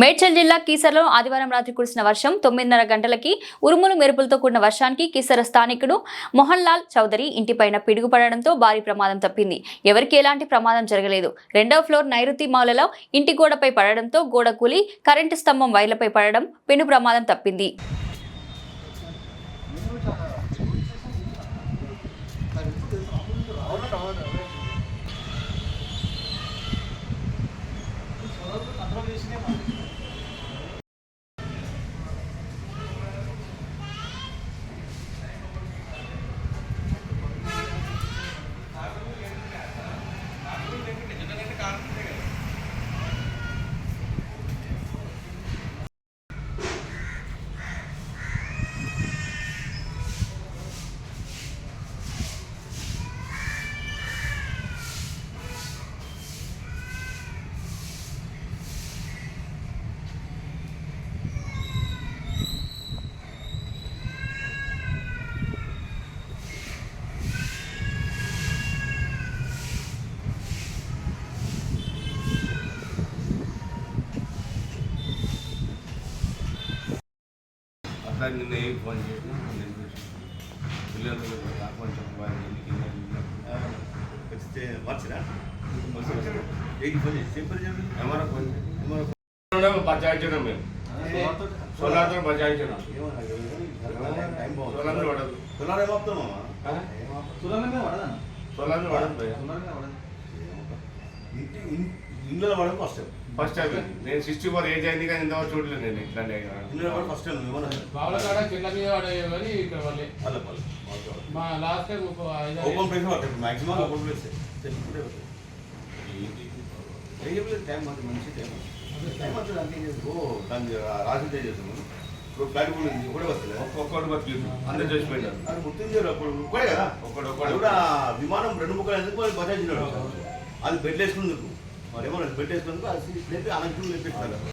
మేడ్చల్ జిల్లా కీసరలో ఆదివారం రాత్రి కురిసిన వర్షం తొమ్మిదిన్నర గంటలకి ఉరుములు మెరుపులతో కూడిన వర్షానికి కీసర స్థానికుడు మోహన్ లాల్ చౌదరి ఇంటిపైన పిడుగుపడడంతో భారీ ప్రమాదం తప్పింది. ఎవరికి ఎలాంటి ప్రమాదం జరగలేదు. రెండవ ఫ్లోర్ నైరుతి మాలలో ఇంటి గోడపై పడడంతో గోడ కూలి కరెంటు స్తంభం వైర్లపై పడడం పెను ప్రమాదం తప్పింది. అట్లా నిన్న ఏ ఫోన్ చేసినా నేను చూసి? పిల్లలు కొంచెం బచాయించడం మేము. సోలార్తో సోలార్ పడదు సోలార్ పడదాను సోలార్ పడదు పడదు ఇంటి ఇంట్లో పడడం ఫస్ట్ టైం ఫస్ట్ టైం నేను సిక్స్టీ ఫోర్ ఏజ్ అయింది కానీ ఇంతవరకు చూడలేదు నేను ఇట్లాంటి ఇంట్లో పడడం ఫస్ట్ టైం బావుల కాడ కింద మీద పడేవి కానీ ఇక్కడ వాళ్ళే మా లాస్ట్ టైం ఓపెన్ ప్లేస్ పడతాయి మాక్సిమం ఓపెన్ ప్లేస్ టైం మాకు మంచి టైం టైం వస్తుంది అంతే ఓ దాన్ని రాసి చేస్తాము ఇప్పుడు ఫ్లాట్ కూడా ఉంది. ఒకటే వస్తుంది ఒక్కొక్కటి బతికి అందరు చచ్చిపోయినారు అది. గుర్తించారు అప్పుడు ఒకటే కదా? ఒక్కడు అది ఒక్కడు కూడా విమానం రెండు ముక్కలు ఎందుకు బజాజ్ అది బెడ్ వేసుకుందుకు. మరి ఏమో బెడ్ వేసుకుందుకు అది లేపి అనంతరం లేపిస్తారు